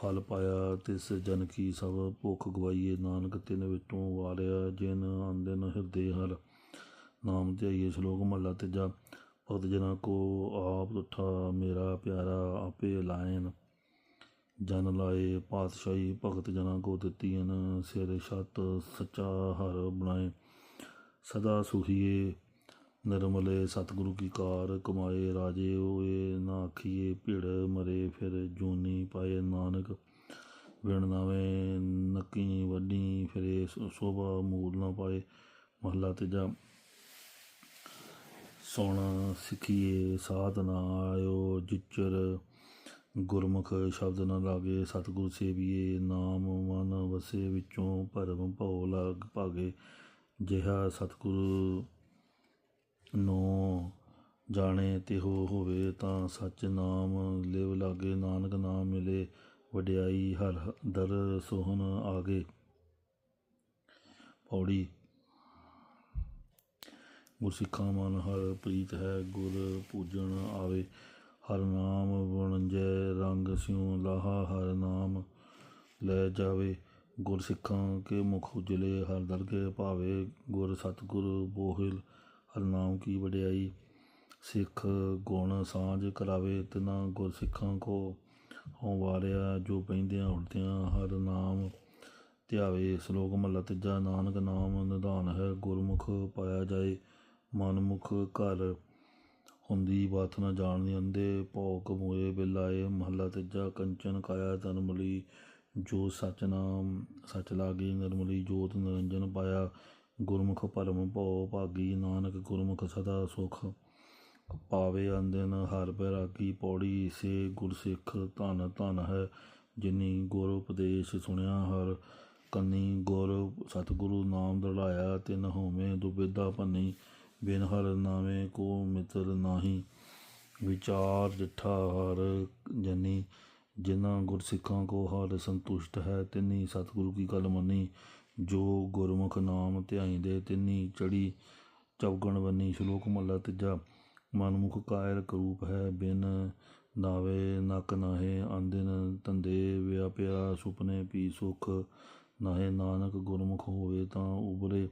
ਫਲ ਪਾਇਆ ਤਿਸ ਜਨ ਕੀ ਸਭ ਭੁੱਖ ਗਵਾਈਏ। ਨਾਨਕ ਤਿਨ ਵਿੱਚੋਂ ਵਾਰਿਆ ਜਿਨ ਅੰਦਨ ਹਿਰਦੇ ਹਰ ਨਾਮ ਧਿਆਈਏ ਸ਼ਲੋਕ ਮਹਲਾ ਤੀਜਾ। ਭਗਤ ਜਨਾਂ ਕੋ ਆਪ ਤੁਠਾ ਮੇਰਾ ਪਿਆਰਾ ਆਪੇ ਲਾਇਨ। ਜਨ ਲਾਏ ਪਾਤਸ਼ਾਹੀ, ਭਗਤ ਜਨਾਂ ਕੋ ਦਿੱਤੀਆਂ ਸਿਰ ਛਤ ਸੱਚਾ ਹਰ ਬਣਾਏ। ਸਦਾ ਸੁਖੀਏ ਨਿਰਮਲੇ ਸਤਿਗੁਰੂ ਕੀ ਕਾਰ, ਕਮਾਏ ਰਾਜੇ ਹੋਏ, ਨਾ ਆਖੀਏ ਭਿੜ ਮਰੇ, ਫਿਰ ਜੂਨੀ ਪਾਏ ਨਾਨਕ। ਵਿਣ ਨਾਵੇਂ ਨੱਕੀ ਵੱਡੀ ਫਿਰੇ ਸੋਭਾ ਮੂਲ ਨਾ ਪਾਏ। ਮਹਲਾ ਤੀਜਾ, ਸੋਣਾ ਸਿੱਖੀਏ ਸਾਧ ਨਾ ਆਇਓ ਜਿਚਰ। ਗੁਰਮੁਖ ਸ਼ਬਦ ਨਾ ਲਾਗੇ, ਸਤਿਗੁਰ ਸੇਵੀਏ ਨਾਮ ਮਨ ਵਸੇ ਵਿੱਚੋਂ ਭਰਮ ਭਉ ਲਗ ਭਾਗੇ। ਜਿਹਾ ਸਤਿਗੁਰੂ ਨੂੰ ਜਾਣੇ ਤਿਹੋ ਹੋਵੇ ਤਾਂ ਸੱਚ ਨਾਮ ਲਿਵ ਲਾਗੇ, ਨਾਨਕ ਨਾਮ ਮਿਲੇ, ਵਡਿਆਈ ਹਰ ਦਰ ਸੋਹਨ ਆਗੇ। ਪੌੜੀ। ਗੁਰਸਿੱਖਾਂ ਮਨ ਹਰ ਪ੍ਰੀਤ ਹੈ, ਗੁਰ ਪੂਜਣ ਆਵੇ। ਹਰ ਨਾਮ ਵਣਜੈ ਰੰਗ ਸਿਉ, ਲਾਹਾ ਹਰ ਨਾਮ ਲੈ ਜਾਵੇ। ਗੁਰਸਿੱਖਾਂ ਕੇ ਮੁਖ ਉਜਲੇ, ਹਰ ਦਰ ਕੇ ਭਾਵੇ। ਗੁਰ ਸਤਿਗੁਰ ਬੋਹਿਲ ਹਰ ਨਾਮ ਕੀ ਵਡਿਆਈ? ਸਿੱਖ, ਗੁਣ, ਸਾਂਝ ਕਰਾਵੇ ਤਿਨਾ ਗੁਰ ਸਿੱਖਾਂ ਕੋ। ਹਉ ਵਾਰਿਆ ਜੋ ਪੈਂਦਿਆਂ ਉਲਟਿਆਂ ਹਰ ਨਾਮ ਧਿਆਵੇ। ਸ਼ਲੋਕ ਮਹਲਾ ਤੀਜਾ, ਨਾਨਕ ਨਾਮ ਨਿਧਾਨ ਹੈ, ਗੁਰਮੁਖ ਪਾਇਆ ਜਾਏ, ਮਨਮੁਖ ਘਰ ਹੁੰਦੀ ਬਾਤ ਨ ਜਾਣਦੀ ਅੰਦੇ ਭੋਗ ਮੋਏ ਬਿਲਾਏ। ਮਹਲਾ ਤੀਜਾ, ਕੰਚਨ ਕਾਇਆ ਤਨਮਲੀ ਜੋ ਸਚ ਨਾਮ ਸਚ ਲਾਗੀ ਨਿਰਮਲੀ ਜੋਤ ਨਿਰੰਜਨ ਪਾਇਆ। ਗੁਰਮੁਖ ਪਰਮ ਭਉ ਭਾਗੀ ਨਾਨਕ ਗੁਰਮੁਖ ਸਦਾ ਸੁਖ। ਪਾਵੇ ਅੰਦਨ ਹਰ ਬੈਰਾਗੀ ਪੌੜੀ ਸੇ ਗੁਰਸਿੱਖ ਧਨ ਧਨ ਹੈ। ਜਿਨੀ ਗੁਰ ਉਪਦੇਸ਼ ਸੁਣਿਆ ਹਰ ਕੰਨੀ ਗੁਰ ਸਤਿਗੁਰੂ ਨਾਮ ਦੜਾਇਆ ਤਿਨ ਹੋਵੇਂ ਦੁਬਿਧਾ ਭੰਨੀ ਬਿਨ ਹਰ ਨਾਵੇਂ ਕੋ ਮਿੱਤਰ ਨਾਹੀ। ਵਿਚਾਰ ਜਿਠਾ ਹਰ ਜਨੀ। ਜਿਨ੍ਹਾਂ ਗੁਰਸਿੱਖਾਂ ਕੋ ਹਰ ਸੰਤੁਸ਼ਟ ਹੈ ਤਿਨੀ ਸਤਿਗੁਰੂ ਕੀ ਗੱਲ ਮੰਨੀ। ਜੋ ਗੁਰਮੁਖ ਨਾਮ ਧਿਆਈ ਦੇ ਤਿੰਨੀ ਚੜੀ ਚੌਗਣ ਬੰਨੀ ਸ਼ਲੋਕ ਮਹਲਾ ਤੀਜਾ, ਮਨਮੁਖ ਕਾਇਰ ਕਰੂਪ ਹੈ ਬਿਨ ਨਾਵੇ, ਨਕ ਨਾਹੇ, ਆਂਦਿਨ ਧੰਦੇ ਵਿਆਪਿਆ, ਸੁਪਨੇ ਪੀ ਸੁਖ ਨਾਹੇ, ਨਾਨਕ ਗੁਰਮੁਖ ਹੋਵੇ ਤਾਂ ਉਬਰੇ,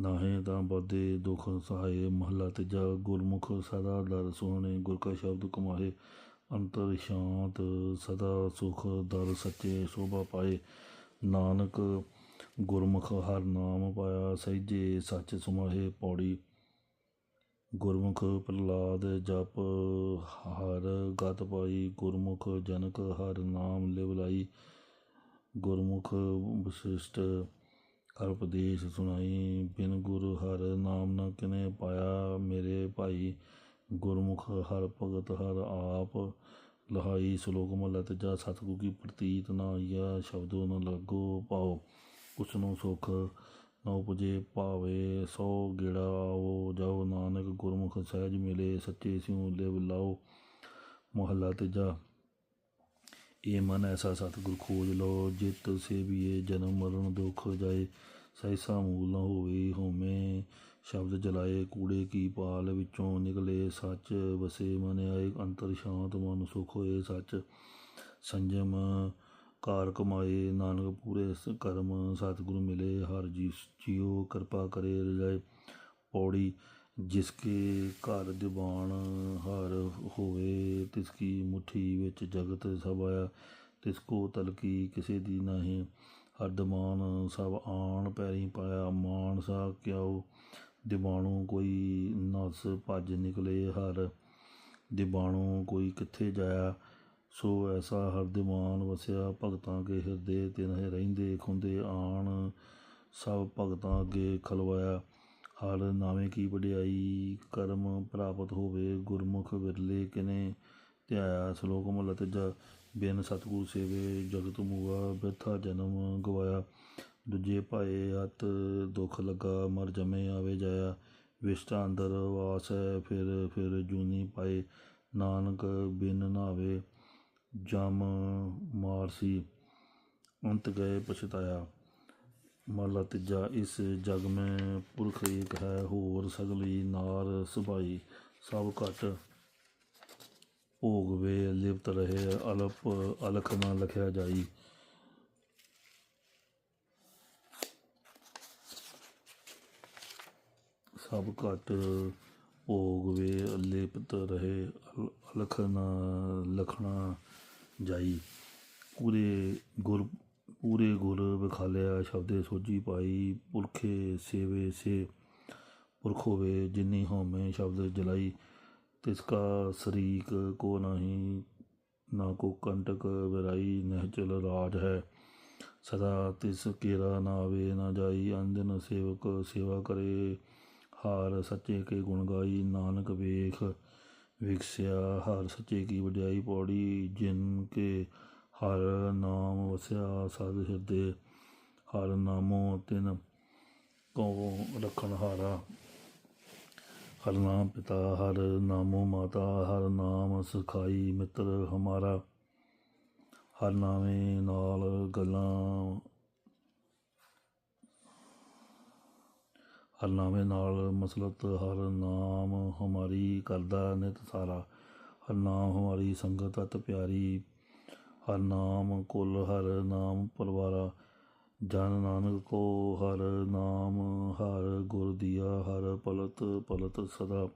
ਨਾਹੇ ਤਾਂ ਬਦੇ ਦੁਖ ਸਹਾਏ। ਮਹਲਾ ਤੀਜਾ, ਗੁਰਮੁਖ ਸਦਾ ਦਰ ਸੋਹਣੇ, ਗੁਰ ਕਾ ਸ਼ਬਦ ਕਮਾਏ, ਅੰਤਰ ਸ਼ਾਂਤ ਸਦਾ ਸੁਖ ਦਰ ਸੱਚੇ, ਸ਼ੋਭਾ ਪਾਏ। ਨਾਨਕ ਗੁਰਮੁਖ ਹਰ ਨਾਮ ਪਾਇਆ ਸਹਿਜੇ ਸੱਚ ਸਮਾਹੇ ਪੌੜੀ। ਗੁਰਮੁਖ ਪ੍ਰਲਾਦ ਜਪ ਹਰ ਗਤ ਪਾਈ। ਗੁਰਮੁਖ ਜਨਕ ਹਰ ਨਾਮ ਲਿਵ ਲਾਈ। ਗੁਰਮੁਖ ਵਿਸ਼ਿਸ਼ਟ ਹਰ ਉਪਦੇਸ਼ ਸੁਣਾਈ। ਬਿਨ ਗੁਰ ਹਰ ਨਾਮ ਨਾ ਕਿਨੇ ਪਾਇਆ ਮੇਰੇ ਭਾਈ। ਗੁਰਮੁਖ ਹਰ ਭਗਤ ਹਰ ਆਪ ਲਹਾਈ। ਸ਼ਲੋਕ ਮਹਲਾ ਤੀਜਾ ਸਤਿਗੁਰੂ ਕੀ ਪ੍ਰਤੀਤ ਨਾ ਆਈਆ ਸ਼ਬਦੋ ਨ ਲੱਗੋ ਪਾਓ। ਉਸ ਨੂੰ ਸੁਖ ਨਾ ਉਪਜੇ ਭਾਵੇ, ਸੋ ਗੇੜਾ ਆਓ ਜਾਓ ਨਾਨਕ ਗੁਰਮੁਖ ਸਹਿਜ ਮਿਲੇ, ਸੱਚੇ ਸਿਉ ਲਿਵ ਲਾਓ ਮਹਲਾ ਤੀਜਾ। ਇਹ ਮਨ ਐਸਾ ਸਤਿਗੁਰ ਖੋਜ ਲੋ ਜਿਤ ਸੇਵੀਏ, ਜਨਮ ਮਰਨ ਦੁਖ ਜਾਏ ਸੈਸਾ ਮੂਲ ਨਾ ਹੋਵੇ ਹੋਮੇ, ਸ਼ਬਦ ਜਲਾਏ, ਕੂੜੇ ਕੀ ਪਾਲ ਵਿੱਚੋਂ ਨਿਕਲੇ, ਸੱਚ ਵਸੇ ਮਨ ਆਏ, ਅੰਤਰ ਸ਼ਾਂਤ ਮਨ ਸੁਖ ਹੋਏ, ਸੱਚ ਸੰਜਮ ਕਾਰ ਕਮਾਏ, ਨਾਨਕ ਪੂਰੇ ਸ- ਕਰਮ, ਸਤਿਗੁਰੂ ਮਿਲੇ, ਹਰ ਜੀ ਜੀਓ ਕਿਰਪਾ ਕਰੇ ਰਜਾਏ ਪੌੜੀ ਜਿਸ ਕੇ ਘਰ ਦੀਵਾਨ ਹਰ ਹੋਵੇ, ਤਿਸ ਕੀ ਮੁਠੀ ਵਿੱਚ ਜਗਤ ਸਭ ਆਇਆ, ਤਿਸ ਕੋ ਤਲਕੀ ਕਿਸੇ ਦੀ ਨਹੀਂ, ਹਰ ਦਮਾਨ ਸਭ ਆਣ ਪੈਰੀ ਪਾਇਆ, ਮਾਨ ਸਾ ਕਿਉ ਦੀਵਾਨੂ ਕੋਈ ਨਸ ਭੱਜ ਨਿਕਲੇ, ਹਰ ਦੀਵਾਨੂ ਕੋਈ ਕਿੱਥੇ ਜਾਇਆ ਸੋ ਐਸਾ ਹਰ ਵਸਿਆ, ਭਗਤਾਂ ਕੇ ਹਿਰਦੇ ਤਿਨਹਿ ਰਹਿੰਦੇ, ਖੁੰਦੇ ਆਣ ਸਭ ਭਗਤਾਂ ਅੱਗੇ ਖਲਵਾਇਆ। ਹਰ ਨਾਵੇਂ ਕੀ ਵਡਿਆਈ ਕਰਮ ਪ੍ਰਾਪਤ ਹੋਵੇ, ਗੁਰਮੁਖ ਵਿਰਲੇ ਕਿਨੇ ਧਿਆਇਆ ਸ਼ਲੋਕ ਮਹਲਾ ਤੀਜਾ। ਬਿਨ ਸਤਿਗੁਰ ਸੇਵੇ ਜਗਤ ਮੂਆ, ਬਿਰਥਾ ਜਨਮ ਗਵਾਇਆ। ਦੂਜੇ ਭਾਏ ਅਤ ਦੁੱਖ ਲੱਗਾ, ਮਰ ਜਮੇ ਆਵੇ ਜਾਇਆ। ਵਿਸ਼ਟਾ ਅੰਦਰ ਵਾਸ ਹੈ, ਫਿਰ ਫਿਰ ਜੂਨੀ ਪਾਏ। ਨਾਨਕ ਬਿਨ ਨਾਵੇ ਜਮ ਮਾਰ ਸੀ। ਅੰਤ ਗਏ ਪਛਤਾਇਆ। ਮਹਲਾ ਤੀਜਾ, ਇਸ ਜਗ ਮੈਂ ਪੁਰਖ ਏਕ ਹੈ, ਹੋਰ ਸਗਲੀ ਨਾਰ ਸੁਭਾਈ। ਸਭ ਘਟ ਭੋਗ ਵੇ ਲਿਪਤ ਰਹੇ, ਅਲਪ ਅਲਖ ਨਾ ਲਖਿਆ ਜਾਈ। ਸਭ ਘਟ ਭੋਗ ਵੇ ਲਿਪਤ ਰਹੇ, ਅਲ- ਅਲਖ ਨਾ ਲਖਣਾ ਜਾਈ। ਪੂਰੇ ਗੁਰ ਪੂਰੇ ਗੁਰ ਵਿਖਾਲਿਆ, ਸ਼ਬਦੇ ਸੋਜੀ ਪਾਈ, ਪੁਰਖੇ ਸੇਵੇ ਸੇ, ਪੁਰਖ ਹੋਵੇ ਜਿਨੀ ਹੋਮੇ ਸ਼ਬਦ ਜਲਾਈ। ਤਿਸ ਕਾ ਸਰੀਕ ਕੋ ਨਹੀਂ, ਨਾ ਕੋ ਕੰਟਕ ਵਿਰਾਈ ਨਿਹਚਲ ਰਾਜ ਹੈ। ਸਦਾ ਤਿਸ ਕੇਰਾ ਨਾ ਆਵੇ, ਨਾ ਜਾਈ ਅੰਦਨ ਸੇਵਕ ਸੇਵਾ ਕਰੇ। ਹਾਰ ਸੱਚੇ ਕੇ ਗੁਣ ਗਾਈ, ਨਾਨਕ ਵੇਖ। ਵਿਕਸਿਆ, ਹਰ ਸੱਚੇ ਕੀ ਵਡਿਆਈ ਪੌੜੀ, ਜਿਨ ਕੇ ਹਰ ਨਾਮ ਵਸਿਆ, ਸਦ ਹਿਰਦੇ ਹਰ ਨਾਮੋ ਤਿਨ ਕੋ ਰਖਣ ਹਾਰਾ। ਹਰ ਨਾਮ ਪਿਤਾ, ਹਰ ਨਾਮੋ ਮਾਤਾ, ਹਰ ਨਾਮ ਸਖਾਈ ਮਿੱਤਰ ਹਮਾਰਾ। ਹਰ ਨਾਮੇ ਨਾਲ ਗੱਲਾਂ ਹਰਨਾਮੇ ਨਾਲ ਮਸਲਤ, ਹਰ ਨਾਮ ਹਮਾਰੀ ਕਰਦਾ ਨਿਤ ਸਾਰਾ। ਹਰ ਨਾਮ ਹਮਾਰੀ ਸੰਗਤ ਅਤ ਪਿਆਰੀ। ਹਰ ਨਾਮ ਕੁਲ, ਹਰ ਨਾਮ ਪਰਵਾਰਾ। ਜਨ ਨਾਨਕ ਕੋ ਹਰ ਨਾਮ, ਹਰ ਗੁਰ ਦੀਆ, ਹਰ ਪਲਤ ਪਲਤ ਸਦਾ।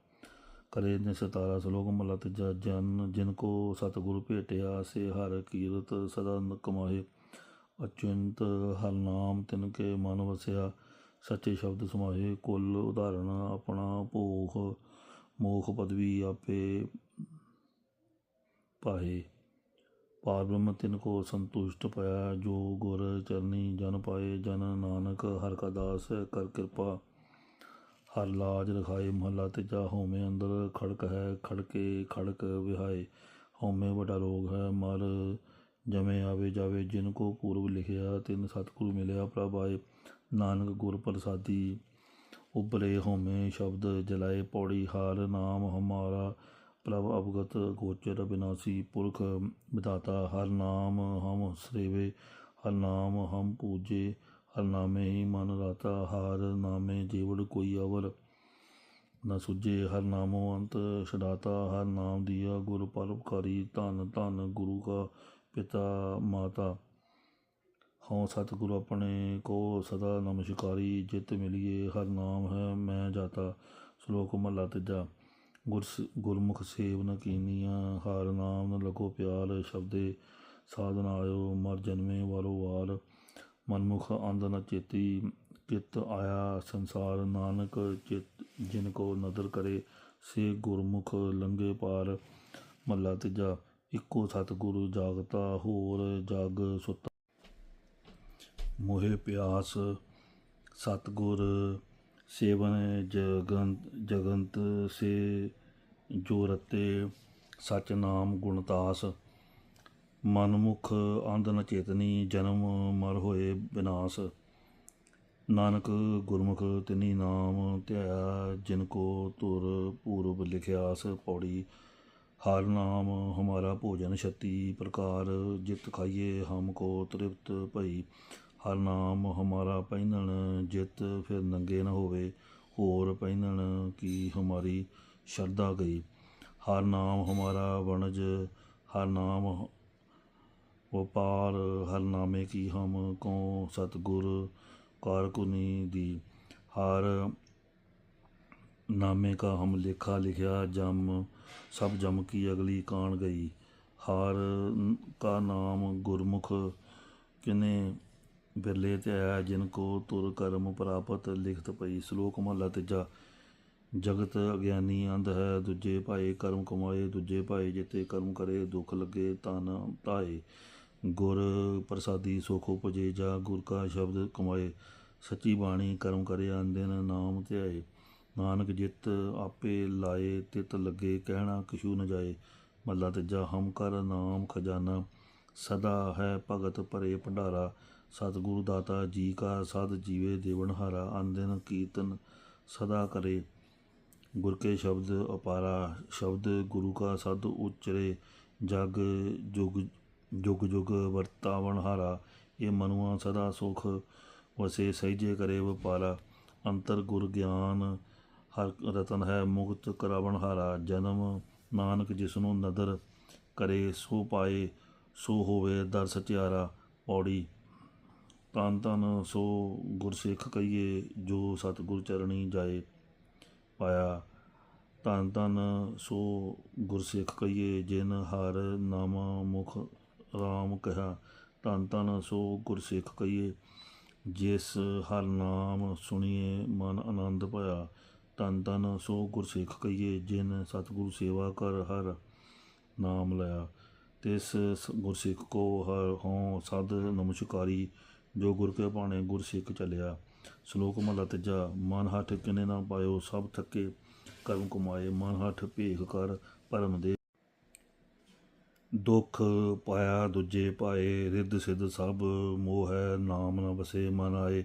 ਕਰੇ ਨਿਸਤਾਰਾ ਸ਼ਲੋਕ ਮਹਲਾ ਤੀਜਾ ਜਨ, ਜਿਨ ਕੋ ਸਤਿਗੁਰ ਭੇਟਿਆ, ਸੇ ਹਰ ਕੀਰਤ ਸਦਾ ਨ ਕਮਾਏ। ਅਚਿੰਤ, ਹਰ ਨਾਮ ਤਿਨ ਕੇ ਮਨ ਵਸਿਆ। ਸੱਚੇ ਸ਼ਬਦ ਸਮਾਏ ਕੁੱਲ ਉਦਾਹਰਣ, ਆਪਣਾ ਭੋਖ, ਮੋਖ ਪਦਵੀ ਆਪੇ ਪਾਏ ਪਾਰ ਬ੍ਰਹਮ ਤਿਨ ਕੋ ਸੰਤੁਸ਼ਟ ਪਾਇਆ ਜੋ ਗੁਰ ਚਰਨੀ ਜਨ ਪਾਏ, ਜਨ ਨਾਨਕ ਹਰ ਕਾ ਦਾਸ ਕਰ ਕਿਰਪਾ। ਹਰ ਲਾਜ ਰਖਾਏ ਮਹਲਾ ਤੀਜਾ, ਹਉਮੈ ਅੰਦਰ ਖੜਕ ਹੈ, ਖੜਕੇ ਖੜਕ ਵਿਹਾਏ। ਹਉਮੈ ਵੱਡਾ ਰੋਗ ਹੈ, ਮਰ ਜਮੇ ਆਵੇ ਜਾਵੇ, ਜਿਨ ਕੋ ਪੂਰਬ ਲਿਖਿਆ, ਤਿਨ ਸਤਿਗੁਰੂ ਮਿਲਿਆ ਪ੍ਰਭ ਆਏ। ਨਾਨਕ ਗੁਰ ਪ੍ਰਸਾਦੀ, ਉਬਲੇ ਹਉਮੈ ਸ਼ਬਦ ਜਲਾਏ ਪੌੜੀ ਹਾਰ ਨਾਮ ਹਮਾਰਾ, ਪ੍ਰਭ ਅਵਗਤ ਗੋਚਰ ਬਿਨਾਸੀ ਪੁਰਖ ਵਿਦਾਤਾ ਹਰ ਨਾਮ ਹਮ ਸ੍ਰੇਵੇ ਹਰ ਨਾਮ ਹਮ ਪੂਜੇ, ਹਰ ਨਾਮੇ ਹੀ ਮਨ ਰਾਤਾ, ਹਰ ਨਾਮੇ ਜੀਵੜ ਕੋਈ ਅਵਰ ਨ ਸੁਝੇ, ਹਰ ਨਾਮੋ ਅੰਤ ਛਡਾਤਾ, ਹਰ ਨਾਮ ਦੀਆ ਗੁਰ ਪਰਉਪਕਾਰੀ, ਧੰਨ ਧੰਨ ਗੁਰੂ ਕਾ ਪਿਤਾ ਮਾਤਾ। ਹਉ ਸਤਿਗੁਰ ਆਪਣੇ ਕੋ ਸਦਾ ਨਮਸਕਾਰੀ ਜਿਤ ਮਿਲੀਏ, ਹਰ ਨਾਮ ਹੈ, ਮੈਂ ਜਾਤਾ, ਸ਼ਲੋਕ ਮਹਲਾ ਤੀਜਾ। ਗੁਰ ਗੁਰਮੁਖ ਸੇਵ ਨ ਕੀਨੀਆਂ, ਹਰ ਨਾਮ ਨ ਲਗੋ ਪਿਆਲ ਸ਼ਬਦੇ ਸਾਧਨ ਆਇਓ, ਮਰ ਜਨਮੇ ਵਾਰੋ ਵਾਰ। ਮਨਮੁਖ ਅੰਧ ਨ ਚੇਤੀ ਕਿਤ ਆਇਆ, ਸੰਸਾਰ ਨਾਨਕ ਚਿਤ, ਜਿਨ ਕੋ ਨਦਰ ਕਰੇ, ਸੇ ਗੁਰਮੁਖ ਲੰਗੇ ਪਾਰ। ਮਹਲਾ ਤੀਜਾ, ਇੱਕੋ ਸਤਿਗੁਰੂ ਜਾਗਤਾ, ਹੋਰ ਜਗ ਸੁਤਾ ਮੋਹਿ ਪਿਆਸ, ਸਤਿਗੁਰ ਸੇਵਨ ਜਗੰਤ ਜਗੰਤ ਸੇ ਜੋ ਰਤੇ ਸਚ ਨਾਮ ਗੁਣਤਾਸ ਮਨਮੁਖ ਅੰਧ ਨ ਚੇਤਨੀ ਜਨਮ ਮਰ ਹੋਏ ਬਿਨਾਸ਼। ਨਾਨਕ ਗੁਰਮੁਖ ਤਿਨੀ ਨਾਮ ਧਿਆਇਆ ਜਿਨ ਕੋ ਤੁਰ ਪੂਰਬ ਲਿਖਿਆਸ ਪੌੜੀ। ਹਰ ਨਾਮ ਹਮਾਰਾ ਭੋਜਨ ਛਤੀ, ਪ੍ਰਕਾਰ ਜਿਤ ਖਾਈਏ ਹਮ ਕੋ ਤ੍ਰਿਪਤ ਭਈ। ਹਰ ਨਾਮ ਹਮਾਰਾ ਪਹਿਨਣ, ਜਿਤ ਫਿਰ ਨੰਗੇ ਨਾ ਹੋਵੇ, ਹੋਰ ਪਹਿਨਣ ਕੀ ਹਮਾਰੀ ਸ਼ਰਧਾ ਗਈ। ਹਰ ਨਾਮ ਹਮਾਰਾ ਵਣਜ, ਹਰ ਨਾਮ ਵਪਾਰ, ਹਰ ਨਾਮੇ ਕੀ ਹਮ ਕੋ ਸਤਗੁਰ ਕਾਰਕੁਨੀ ਦੀ। ਹਰ ਨਾਮੇ ਕਾ ਹਮ ਲੇਖਾ ਲਿਖਿਆ, ਜਮ ਸਭ ਜਮ ਕੀ ਅਗਲੀ ਕਾਣ ਗਈ। ਹਰ ਕਾ ਨਾਮ ਗੁਰਮੁਖ ਕਿਨੇ ਬਿਰਲੇ ਤੇ ਆਇਆ ਜਿਨ ਕੋ ਤੁਰ ਕਰਮ ਪ੍ਰਾਪਤ ਲਿਖਤ ਪਈ। ਸ਼ਲੋਕ ਮਹਲਾ ਤੀਜਾ। ਜਗਤ ਅਗਿਆਨੀ ਅੰਧ ਹੈ, ਦੂਜੇ ਭਾਏ ਕਰਮ ਕਮਾਏ, ਦੂਜੇ ਭਾਏ ਜਿਤੇ ਕਰਮ ਕਰੇ, ਦੁੱਖ ਲੱਗੇ ਤਨ ਤਾਏ ਗੁਰ ਪ੍ਰਸਾਦੀ ਸੁਖ ਉਪਜੇ, ਜਾ ਗੁਰ ਕਾ ਸ਼ਬਦ ਕਮਾਏ। ਸੱਚੀ ਬਾਣੀ ਕਰਮ ਕਰੇ ਆਂਦਨ ਨਾਮ ਧਿਆਏ। ਨਾਨਕ ਜਿਤ ਆਪੇ ਲਾਏ, ਤਿਤ ਲੱਗੇ, ਕਹਿਣਾ ਕਿਛੂ ਨ ਜਾਏ। ਮੱਲਾ ਤੀਜਾ। ਹਮ ਕਰ ਨਾਮ ਖਜ਼ਾਨਾ। ਸਦਾ ਹੈ ਭਗਤ ਭਰੇ ਭੰਡਾਰਾ। ਸਤਿਗੁਰੂ ਦਾਤਾ ਜੀ ਕਾ ਸਦ ਜੀਵੇ ਦੇਵਨ ਹਾਰਾ ਕੀਰਤਨ ਸਦਾ ਕਰੇ। ਗੁਰ ਕੇ ਸ਼ਬਦ ਅਪਾਰਾ, ਸ਼ਬਦ ਗੁਰੂ ਕਾ ਸਦ ਉਚਰੇ, ਜਗ ਜੁਗ ਜੁਗ ਜੁਗ ਵਰਤਾਵਨ ਹਾਰਾ, ਇਹ ਮਨੁਆ ਸਦਾ ਸੁਖ, ਵਸੇ ਸਹਿਜੇ ਕਰੇ ਵਪਾਰਾ। ਅੰਤਰ ਗੁਰ ਗਿਆਨ ਹਰ ਰਤਨ ਹੈ ਮੁਕਤ ਕਰਾਵਨ ਹਾਰਾ, ਜਨਮ ਨਾਨਕ ਜਿਸਨੂੰ ਨਦਰ ਕਰੇ ਸੋ ਪਾਏ, ਸੋ ਹੋਵੇ ਦਰ ਸਚਿਆਰਾ ਪੌੜੀ ਤਨ ਤਨ ਸੋ ਗੁਰਸਿੱਖ ਕਹੀਏ, ਜੋ ਸਤਿਗੁਰ ਚਰਣੀ ਜਾਏ ਪਾਇਆ। ਧੰਨ ਧੰਨ ਸੋ ਗੁਰਸਿੱਖ ਕਹੀਏ, ਜਿਨ ਹਰ ਨਾਮ ਮੁਖ ਰਾਮ ਕਹਾ। ਧੰਨ ਧੰਨ ਸੋ ਗੁਰਸਿੱਖ ਕਹੀਏ, ਜਿਸ ਹਰ ਨਾਮ ਸੁਣੀਏ ਮਨ ਆਨੰਦ ਭਇਆ। ਧੰਨ ਧੰਨ ਸੋ ਗੁਰਸਿੱਖ ਕਹੀਏ, ਜਿਨ ਸਤਿਗੁਰੂ ਸੇਵਾ ਕਰ ਹਰ ਨਾਮ ਲਿਆ। ਤਿਸ ਸ- ਗੁਰਸਿੱਖ ਕੋ ਹਰ ਹੋਂ ਸਦ ਨਮਸਕਾਰੀ। ਜੋ ਗੁਰ ਕੇ ਭਾਣੇ ਗੁਰ ਸਿੱਖ ਚੱਲਿਆ। ਸ਼ਲੋਕ ਮਹਲਾ ਤੀਜਾ, ਮਨ ਹੱਠ ਕਿਨੇ ਨਾ ਪਾਇਓ, ਸਭ ਥੱਕੇ ਕਰਮ ਕਮਾਏ। ਮਨ ਹੱਠ ਭੇਖ ਕਰ ਪਰਮ ਦੇ। ਦੁੱਖ ਪਾਇਆ ਦੂਜੇ ਪਾਏ, ਰਿੱਧ ਸਿੱਧ ਸਭ ਮੋਹ ਹੈ, ਨਾਮ ਨਾ ਵਸੇ ਮਨ ਆਏ।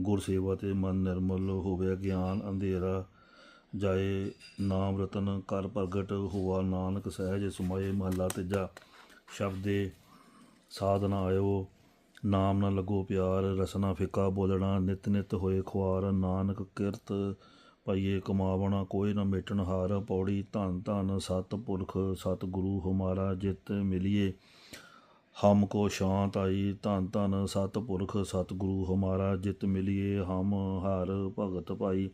ਗੁਰ ਸੇਵਾ ਤੇ ਮਨ ਨਿਰਮਲ ਹੋਵੇ, ਗਿਆਨ ਅੰਧੇਰਾ ਜਾਏ। ਨਾਮ ਰਤਨ ਕਰ ਪ੍ਰਗਟ ਹੋਆ ਨਾਨਕ ਸਹਿਜ, ਸੁਮਾਏ ਮਹਲਾ ਤੀਜਾ। ਸ਼ਬਦੇ ਸਾਧਨਾ ਆਇਓ ਨਾਮ ਨਾ ਲੱਗੋ ਪਿਆਰ, ਰਸਨਾ ਫਿੱਕਾ ਬੋਲਣਾ, ਨਿਤ ਨਿਤ ਹੋਏ ਖੁਆਰ, ਨਾਨਕ ਕਿਰਤ ਪਾਈਏ ਕਮਾਵਣਾ, ਕੋਈ ਨਾ ਮੇਟਣ ਹਾਰ ਪੌੜੀ, ਧੰਨ ਧੰਨ ਸਤ ਪੁਰਖ ਸਤ ਗੁਰੂ ਹਮਾਰਾ ਜਿਤ ਮਿਲਿਏ। ਹਮ ਕੋ ਸ਼ਾਂਤ ਆਈ, ਧੰਨ ਧੰਨ ਸਤ ਪੁਰਖ ਸਤ ਗੁਰੂ ਹਮਾਰਾ ਜਿਤ ਮਿਲਿਏ। ਹਮ ਹਰ ਭਗਤ ਭਾਈ,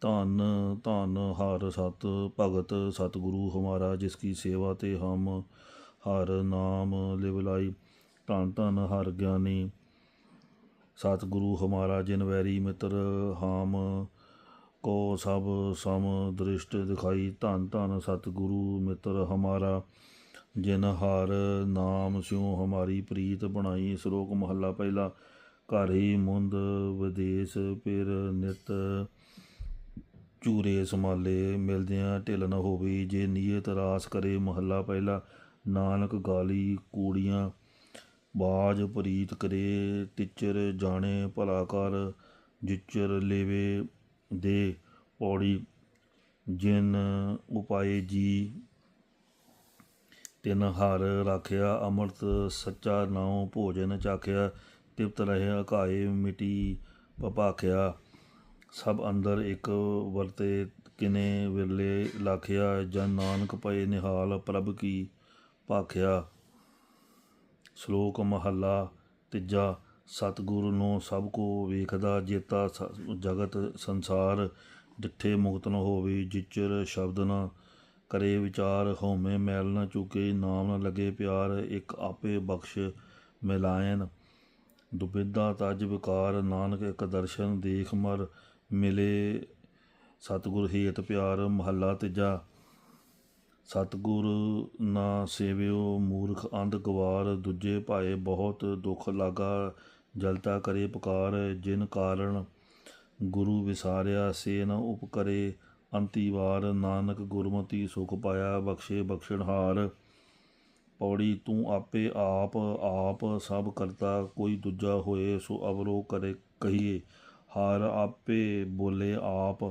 ਧੰਨ ਧੰਨ ਹਰ ਸਤ ਭਗਤ ਸਤ ਗੁਰੂ ਹਮਾਰਾ, ਜਿਸ ਕੀ ਸੇਵਾ ਤੇ ਹਮ ਹਰ ਨਾਮ ਲਿਵ ਲਾਈ ਧੰਨ ਧੰਨ ਹਰ ਗਿਆਨੀ। ਸਤਿਗੁਰੂ ਹਮਾਰਾ ਜਿਨ ਵੈਰੀ ਮਿੱਤਰ ਹਾਮ, ਕੋ ਸਭ ਸਮ ਦ੍ਰਿਸ਼ਟ ਦਿਖਾਈ। ਧੰਨ ਧੰਨ ਸਤਿਗੁਰੂ ਮਿੱਤਰ ਹਮਾਰਾ, ਜਿਨ ਹਾਰ ਨਾਮ ਸਿਉ ਹਮਾਰੀ ਪ੍ਰੀਤ ਬਣਾਈ। ਸ਼ਲੋਕ ਮਹੱਲਾ ਪਹਿਲਾ, ਘਰ ਹੀ ਮੁੰਦ ਵਿਦੇਸ ਪਿਰ ਨਿਤ। ਚੂਰੇ ਸਮਾਲੇ ਮਿਲਦਿਆਂ ਢਿੱਲ ਨ ਹੋਵੇ। ਜੇ ਨੀਅਤ ਰਾਸ ਕਰੇ ਮਹੱਲਾ ਪਹਿਲਾ, ਨਾਨਕ ਗਾਲੀ ਕੂੜੀਆਂ ਬਾਜ ਪ੍ਰੀਤ ਕਰੇ, ਟਿਚਰ ਜਾਣੇ ਭਲਾ ਕਰ, ਜਿਚਰ ਲੇਵੇ ਦੇ ਪੌੜੀ। ਜਿਨ ਉਪਾਏ ਜੀ, ਤਿਨ ਹਰ ਰਾਖਿਆ, ਅੰਮ੍ਰਿਤ ਸੱਚਾ ਨਾਉ ਭੋਜਨ ਚਾਖਿਆ। ਤਿਪਤ ਰਹਿਆ ਘਾਏ ਮਿਟੀ ਪਪਾਖਿਆ। ਸਭ ਅੰਦਰ ਇੱਕ ਵਰਤੇ ਕਿਨੇ ਵਿਰਲੇ ਲਾਖਿਆ। ਜਨ ਨਾਨਕ ਪਏ ਨਿਹਾਲ ਪ੍ਰਭ ਕੀ ਭਾਖਿਆ ਸ਼ਲੋਕ ਮਹੱਲਾ ਤੀਜਾ, ਸਤਿਗੁਰੂ ਨੂੰ ਸਭ ਕੋ ਵੇਖਦਾ ਜੇਤਾ ਸ- ਜਗਤ ਸੰਸਾਰ ਡਿੱਠੇ ਮੁਕਤ ਨ ਹੋਵੇ ਜਿਚਰ ਸ਼ਬਦ ਨ ਕਰੇ ਵਿਚਾਰ, ਹਉਮੈ ਮੈਲ ਨ ਚੁਕੇ ਨਾਮ ਨ ਲਗੇ ਪਿਆਰ, ਇੱਕ ਆਪੇ ਬਖਸ਼ ਮਿਲਾਇਨ। ਦੁਬਿਧਾ ਤਜ ਵਿਕਾਰ, ਨਾਨਕ ਇੱਕ ਦਰਸ਼ਨ ਦੇਖ ਮਰ ਮਿਲੇ, ਸਤਿਗੁਰ ਹੇਤ ਪਿਆਰ। ਮਹੱਲਾ ਤੀਜਾ ਸਤਿਗੁਰ ਨਾ ਸੇਵਿਓ ਮੂਰਖ ਅੰਧ ਗਵਾਰ, ਦੂਜੇ ਭਾਏ ਬਹੁਤ ਦੁੱਖ ਲਾਗਾ, ਜਲਤਾ ਕਰੇ ਪੁਕਾਰ, ਜਿਨ ਕਾਰਨ ਗੁਰੂ ਵਿਸਾਰਿਆ ਸੇ ਨ ਉਪਕਰੇ। ਅੰਤੀ ਵਾਰ ਨਾਨਕ ਗੁਰਮਤੀ ਸੁਖ ਪਾਇਆ, ਬਖਸ਼ੇ ਬਖਸ਼ਣਹਾਰ ਪੌੜੀ ਤੂੰ ਆਪੇ ਆਪ ਆਪ ਸਭ ਕਰਤਾ, ਕੋਈ ਦੂਜਾ ਹੋਏ ਸੋ ਅਵਰੋ ਕਰੇ ਕਹੀਏ। ਹਰ ਆਪੇ ਬੋਲੇ ਆਪ,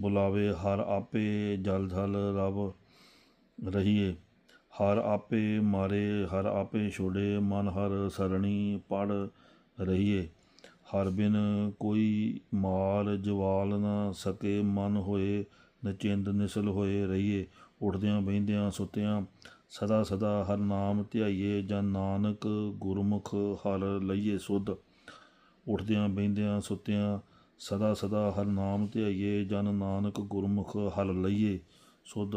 ਬੁਲਾਵੇ ਹਰ ਆਪੇ ਜਲ ਜਲ ਰਬ ਰਹੀਏ। ਹਰ ਆਪੇ ਮਾਰੇ, ਹਰ ਆਪੇ ਛੋੜੇ, ਮਨ ਹਰ ਸਰਣੀ ਪੜ ਰਹੀਏ। ਹਰ ਬਿਨ ਕੋਈ ਮਾਲ ਜਵਾਲ ਨਾ ਸਕੇ, ਮਨ ਹੋਏ ਨਚਿੰਦ ਨਿਸਲ ਹੋਏ ਰਹੀਏ। ਉਠਦਿਆਂ, ਬਹਿੰਦਿਆਂ, ਸੁੱਤਿਆਂ, ਸਦਾ ਸਦਾ ਹਰ ਨਾਮ ਧਿਆਈਏ, ਜਨ ਨਾਨਕ ਗੁਰਮੁਖ ਹਰ ਲਈਏ ਸੁਧ। ਉਠਦਿਆਂ, ਬਹਿੰਦਿਆਂ, ਸੁੱਤਿਆਂ, ਸਦਾ ਸਦਾ ਹਰ ਨਾਮ ਧਿਆਈਏ, ਜਨ ਨਾਨਕ ਗੁਰਮੁਖ ਹਲ ਲਈਏ ਸੁਧ।